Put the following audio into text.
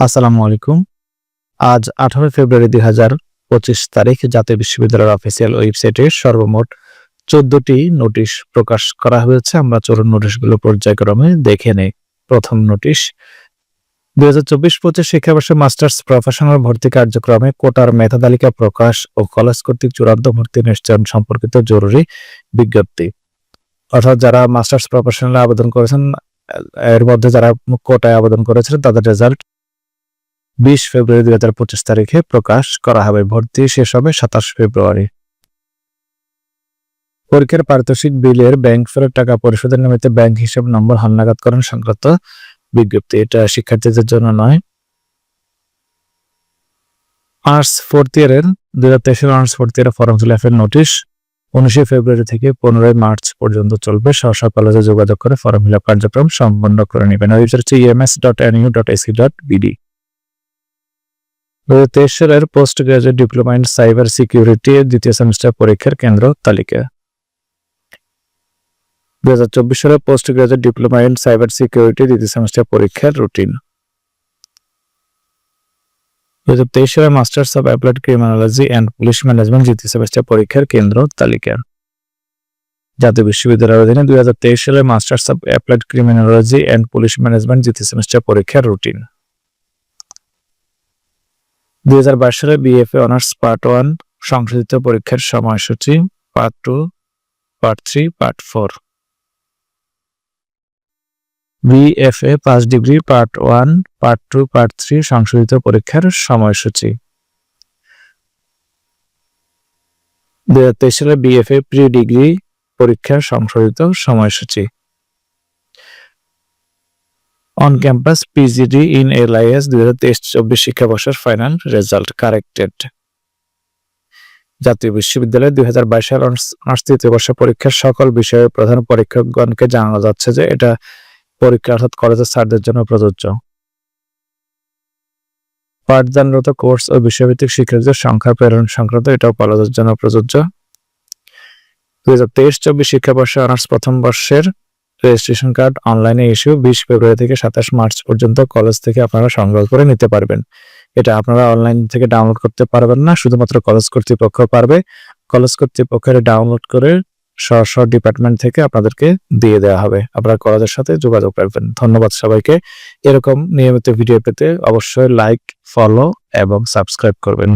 আসসালামু আলাইকুম। আজ আঠারো ফেব্রুয়ারি দুই হাজার পঁচিশ তারিখ জাতীয় বিশ্ববিদ্যালয়ের অফিসিয়াল ওয়েবসাইটে সর্বমোট চোদ্দটি নোটিশ প্রকাশ করা হয়েছে। আমরা চলুন নোটিশগুলো পর্যায়ক্রমে দেখে নেই। প্রথম নোটিশ দুই হাজার চব্বিশ পঁচিশ শিক্ষাবর্ষে মাস্টার্স প্রফেশনাল ভর্তি কার্যক্রমে কোটার মেধা তালিকা প্রকাশ ও কলেজ কর্তৃক চূড়ান্ত ভর্তি নিশ্চয়ন সম্পর্কিত জরুরি বিজ্ঞপ্তি। অর্থাৎ যারা মাস্টার্স প্রফেশনাল আবেদন করেছেন, এর মধ্যে যারা কোটায় আবেদন করেছিলেন তাদের রেজাল্ট বিশ ফেব্রুয়ারি দুই হাজার পঁচিশ তারিখে প্রকাশ করা হবে। ভর্তি শেষ হবে সাতাশ ফেব্রুয়ারি। পরীক্ষার পারিতোষিক বিলের ব্যাংক ফেরত টাকা পরিশোধের নিমিত্তে ব্যাংক হিসাব নম্বর হালনাগাদ করেন সংক্রান্ত বিজ্ঞপ্তি। এটা শিক্ষার্থীদের জন্য নয়। আর্টস ফোর্থ ইয়ারের, দুই হাজার তেইশের আর্টস ফোর্থ ইয়ারের ফর্ম ফিল আপের নোটিশ। উনিশে ফেব্রুয়ারি থেকে পনেরোই মার্চ পর্যন্ত চলবে। সহসা কলেজে যোগাযোগ করে ফর্ম ফিল আপ কার্যক্রম সম্পন্ন করে নেবেন। ওয়েবসাইট হচ্ছে EMS dot NU dot AC dot BD দু হাজার তেইশ সালের post graduate diploma in cyber security দ্বিতীয় সেমিস্টার পরীক্ষার কেন্দ্র তালিকা। দু হাজার চব্বিশ সালের post graduate diploma in cyber security দ্বিতীয় সেমিস্টার পরীক্ষার রুটিন। দু হাজার তেইশ সালের masters of applied criminology and police management দ্বিতীয় সেমিস্টার পরীক্ষার কেন্দ্র তালিকা। জাতীয় বিশ্ববিদ্যালয়ের অধীনে দুই সালের masters of applied criminology and police management দ্বিতীয় সেমিস্টার পরীক্ষার রুটিন। দুই হাজার বাইশ সালে বিএফএ অনার্স পার্ট ওয়ান সংশোধিত পরীক্ষার সময়সূচি part two part three part four BFA পাঁচ degree part one part two part three সংশোধিত পরীক্ষার সময়সূচি। দুই হাজার তেইশ সালে বিএফএ প্রি ডিগ্রি পরীক্ষার সংশোধিত সময়সূচি। On campus PGD in LIS দুই হাজার তেইশ চব্বিশ শিক্ষাবর্ষের ফাইনাল রেজাল্ট কারেক্টেড জাতীয় বিশ্ববিদ্যালয় দুই হাজার বাইশ সাল অনার্স তৃতীয় বর্ষ পরীক্ষার সকল বিষয়ের প্রধান পরীক্ষকগণকে জানানো যাচ্ছে যে এটা পরীক্ষা অর্থাৎ কলেজের স্যারদের জন্য প্রযোজ্য। পাঠদানরত কোর্স ও বিষয়ভিত্তিক শিক্ষার্থীদের সংখ্যা প্রেরণ সংক্রান্ত এটাও কলেজের জন্য প্রযোজ্য। দুই হাজার তেইশ চব্বিশ শিক্ষাবর্ষে অনার্স প্রথম বর্ষের রেজিস্ট্রেশন কার্ড অনলাইনে ইস্যু বিশ ফেব্রুয়ারি থেকে সাতাশ মার্চ পর্যন্ত কলেজ থেকে আপনারা সংগ্রহ করে নিতে পারবেন। এটা আপনারা অনলাইন থেকে ডাউনলোড করতে পারবেন না, শুধুমাত্র কলেজ কর্তৃপক্ষ পারবে। কলেজ কর্তৃপক্ষের ডাউনলোড করে স্ব ডিপার্টমেন্ট থেকে আপনাদেরকে দিয়ে দেওয়া হবে। আপনারা কলেজের সাথে যোগাযোগ রাখবেন। ধন্যবাদ সবাইকে। এরকম নিয়মিত ভিডিও পেতে অবশ্যই লাইক, ফলো এবং সাবস্ক্রাইব করবেন।